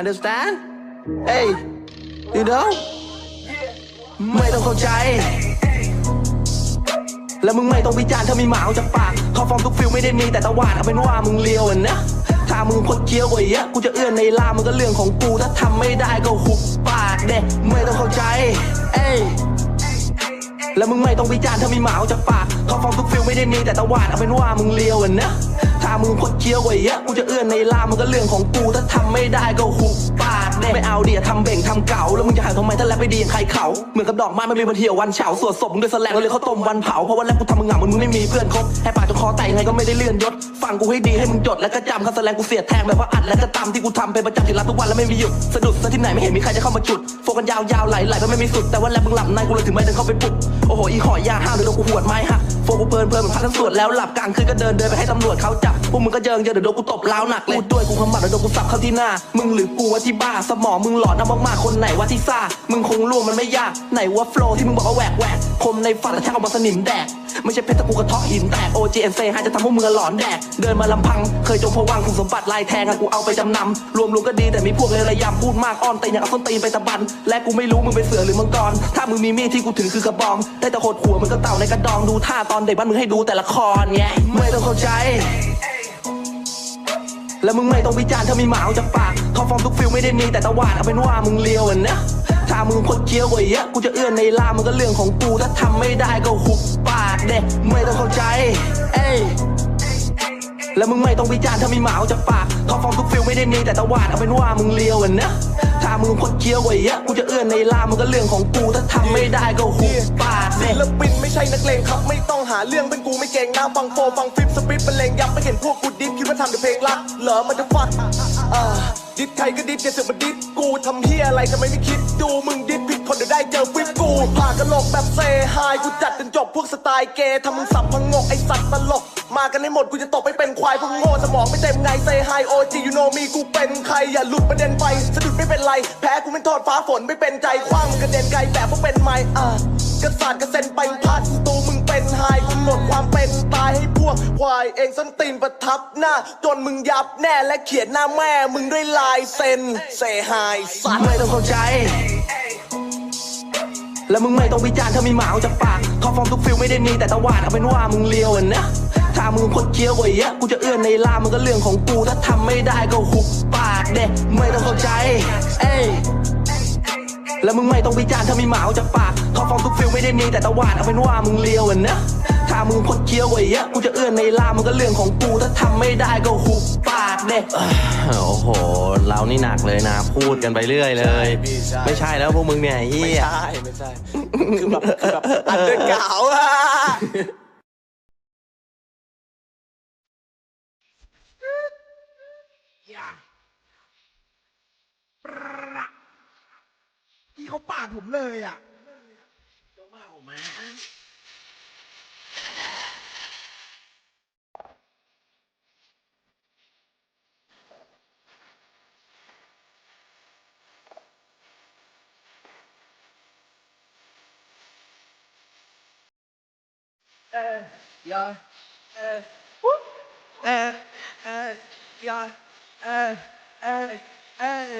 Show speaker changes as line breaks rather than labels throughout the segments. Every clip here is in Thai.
understand hey you know ไม่ต้องเข้าใจ แล้วมึงไม่ต้องวิจารณ์ถ้ามีหมาออกจากปากเขาฟอร์มทุกฟิลไม่ได้มีแต่ตะวาดเอาเป็นว่ามึงเลียวอะนะถ้ามึงพดเคี้ยวกว่าเยอะกูจะเอื้อนในลามันก็เรื่องของกู ถ้าทำไม่ได้ก็หุบปากเด็ไม่ต้องเข้าใจ เอ้ยแล้วมึงไม่ต้องวิจารณ์ถ้ามีหมาออกจากปากเขาฟอร์มทุกฟิลไม่ได้มีแต่ตะวาดเอาเป็นว่ามึงเลียวอะนะ มึงพดเคี้ยวกว่าเยอะกูจะเอื้อนในลามันก็เรื่องของกูถ้าทำไม่ได้ก็หุบปาก ไม่เอาเดียทำเบ่งทำเก่าแล้วมึงจะหาทำไมถ้าแลบไปดีอย่างใครเขาเหมือนกับดอกไม้มันมีวันเหี่ยววันเฉาสวดศพมึงด้วยแสลงเลยเขาต้มวันเผาเพราะวันแรกกูทำมึงเหงามึงไม่มีเพื่อนคบให้ปากจนคอแตกยังไงก็ไม่ได้เลื่อนยศฟังกูให้ดีให้มึงจดแล้วก็จำคำแสลงกูเสียแทงแบบว่าอัดแล้วก็ตามที่กูทำเป็นประจำที่รับทุกวันแล้วไม่มีหยุดสะดุดซะที่ไหนไม่เห็นมีใครจะเข้ามาจุดโฟกันยาวๆไหลไหลก็ไม่มีสุดแต่ว่าแล้วมึงหลับในกูเลยถึงไม่เดินเข้าไปปลุกโอ้โหอีหอยยาห้ามเดี๋ยวโดนกูหวดไม้หักโฟกูเพลินเพลินเหมือนพักทั้งสวดแล้วหลับกลางคืนก็เดินเดินไปให้ตำรวจเขาจับพวกมึงก็เจิงเจอเดี๋ยวโดนกูตบล้าวหนักเลยกูด้วยกูขมัดเดี๋ยวโดนกูสับเข้าที่หน้ามึงหรือกูว่าที่บ้าสมองมึงหลอนเอามากๆคนไหนว่าที่ซ่า มึงคงร่วงมันไม่ยาก ไหนว่าโฟล์ที่มึงบอกว่าแหวกแหวกคมในฝันแล้วช่างเอามาสนิมแดก ไม่ใช่เพชรตะกูกระเทาะหินแตก OGNC ให้จะทำพวกมึงหลอนแดก เดินมาลำพัง เคยจงพวังค์คุสมบัติลายแทงอะกูเอาไปจำนำ รวมรวมก็ดีแต่มีพวกเลยระยำพูดมากอ้อนแตีนอยากเอาส้นตีนไปตะบัน และกูไม่รู้มึงเป็นเสือหรือมังกร ถ้ามึงมีมีดที่กูถือคือกระบอง ได้แต่หดหัวมึงก็เต่าในกระดองดูท่าตอนเด็กบ้านมึงให้ดูแต่ละครไงไม่ต้องเข้าใจ แล้วมึงไม่ต้องวิจารณ์ถ้ามีหมาออกจากปากเขาฟอร์มทุกฟิลไม่ได้มีแต่ตะวาดเอาเป็นว่ามึงเลียวอะนะถ้ามึงคดเคี้ยวกว่าเยอะกูจะเอื้อนในลามันก็เรื่องของกูถ้าทำไม่ได้ก็หุบปากเด็ไม่ต้องเข้าใจ เอ้ยแล้วมึงไม่ต้องวิจารณ์ถ้ามีหมาออกจากปากเขาฟอร์มทุกฟิลไม่ได้มีแต่ตะวาดเอาเป็นว่ามึงเลียวอะนะ เคี้ยวกว่าเยอะกูจะเอื้อนในลามันก็เรื่องของกูถ้าทำไม่ได้ก็หุบปาก
ศิลปินไม่ใช่นักเลงครับ ไม่ต้องหาเรื่องเป็นกูไม่เก่งนะฟังโฟฟังฟิปสปิปเป็นเลงยับไม่เห็นพวกกูดิฟคิดว่าทำแต่เพลงรักเหรอมันจะฟัดอ่าดิฟใครก็ดิฟอย่าเสือกมาดิฟกูทำเฮียอะไรทำไมไม่คิดดูมึงดิฟผิดคนเดี๋ยวได้เจอฟิปกูผ่ากระโหลกแบบเซฮายกูจัดจนจบพวกสไตล์เกย์ทำมึงสับพังงกไอสัตว์ตลก มากันให้หมดกูจะตบไปเป็นควายพวกโง่สมองไม่เต็มไงเซไฮโอจียูโนมีกูเป็นใครอย่าหลุดประเด็นไปสะดุดไม่เป็นไร แพ้กูไม่โทษฟ้าฝนไม่เป็นใจคว้างมึงกระเด็นไกลแบบพวกเป็นไม้อะกระสานกระเซ็นไปพัดตูมึงเป็นไฮกูหมดความเป็นตายให้พวกควายเองส้นตีนประทับหน้า จนมึงยับแน่และเขียนหน้าแม่มึงด้วยลายเซ็นเซไฮสัตว์
ไม่ต้องเข้าใจแล้วมึงไม่ต้องวิจารณ์ถ้ามีหมาจากปากเขาฟอร์มทุกฟิลไม่ได้มีแต่ตะวาดเอาเป็นว่ามึงเลียวนะ มึงพดเคี้ยวกว่าเยอะกูจะเอื้อนในลามันก็เรื่องของกูถ้าทำไม่ได้ก็หุบปากเด็ไม่ต้องเข้าใจ เอ้ยแล้วมึงไม่ต้องวิจารณ์ถ้ามีหมาออกจากปากเขาฟอร์มทุกฟิลไม่ได้มีแต่ตะวาดเอาเป็นว่ามึงเลียวอะนะถ้ามึงพดเคี้ยวกว่าเยอะกูจะเอื้อนในลามันก็เรื่องของกูถ้าทำไม่ได้ก็หุบปากเด็
โอ้โห เรานี่หนักเลยนะ พูดกันไปเรื่อยเลย
ใช่
ไม่ใช่แล้วพวกมึงเนี่ยไอ้เฮี
ไม่
ย
ใช่ ไม่ใช่คือแบบคือแบบอันเดอร์เก่าอะ
ที่เขา ปาดผมเลยอะเออยาเออปุ๊บเออเออยาเออเออเออ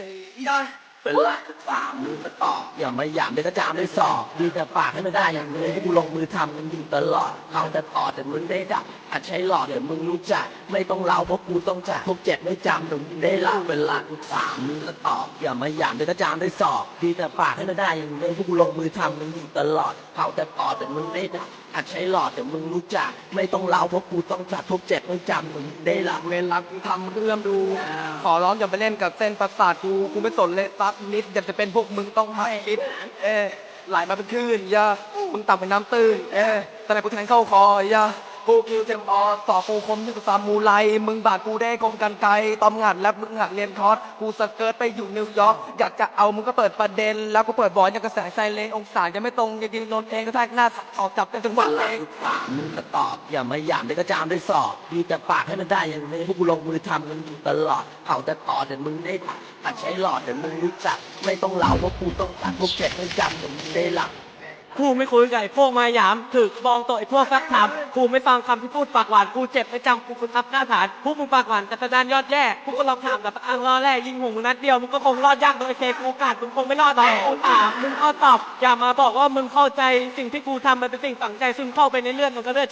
ยา
เป็นหลักสามมือมาตอบอย่ามาหยามเดี๋ยวก็จามด้วยสอบดีแต่ปากให้มันได้อย่างเลยให้กูลงมือทำมันอยู่ตลอดเอาแต่ต่อแต่มึงได้ดับอาจใช้หลอดเดี๋ยวมึงรู้จักไม่ต้องเล่าเพราะกูต้องจ่ายพวกเจ็บไม่จำเดี๋ยวมึงได้ละเป็นหลักสามมือมาตอบอย่ามาหยามเดี๋ยวก็จามด้วยสอบดีแต่ปากให้มันได้อย่างเลยให้กูลงมือทำมันอยู่ตลอดเอาแต่ต่อแต่มึงได้ดับอาจใช้หลอดเดี๋ยวมึงรู้จักไม่ต้องเล่าเพราะกูต้องจัดพวกเจ็บไม่จำเดี๋ยวมึงได้ละ
เวรรักกูทำเอื้อมดู ขอร้องอย่าไปเล่นกับเส้นประสาทกูกูไม่สนเลยซักนิดอยวจะเป็นพวกมึงต้องให้คิด เออไหลมาเป็นคลื่นอย่ามึงต่ำเป็นน้ำตื้นเออแต่ไหนกูแทงเข้าคออย่า กูคิวเจมออสอกกูคมที่กูซามูไรมึงบาดกูได้กงกันไกลตอมงัดและมึงหัดเรียนคอร์สกูสเกิร์ตไปอยู่นิวยอร์กอยากจะเอามึงก็เปิดประเด็น แล้วกูเปิดบอลอย่างกระแสไซเลนองศาจะไม่ตรงยังดีโนนเองก็แทกหน้าออกจับกันจังหวะเอง
ปากมึงก็ตอบอย่ามาหยามเดี๋ยวก็จามด้สอบดีแต่ปากให้มันได้อย่างนี้พวกกูลงมือทำมันอยู่ตลอดเอาแต่ต่อแต่มึงได้ดักอาจใช้หลอดแต่มึงรู้จัก ไม่ต้องเล่าเพราะกูต้องตัดพวกเจ็บไม่จำเดี๋ยวมึงได้หลับ
กูไม่คุยกับไอ้พวกมายามถึกบองตัวไอ้พวกฟักถามกูไม่ฟังคำที่พูดปากหวานกูเจ็บไม่จำกูคุณทับหน้าฐานพวกมึงปากหวานแต่แสดานยอดแย่พวกก็ลองถามแบบอ้างล้อแร่ยิงหงนัดเดียวมึงก็คงรอดยากโดยเคกูโอกาสมึงคงไม่รอดหรอกกูถามมึงก็ตอบอย่ามาบอกว่ามึงเข้าใจสิ่งที่กูทำมันเป็นสิ่งฝังใจซึ่งเข้าไปในเลือดมันก็เลือด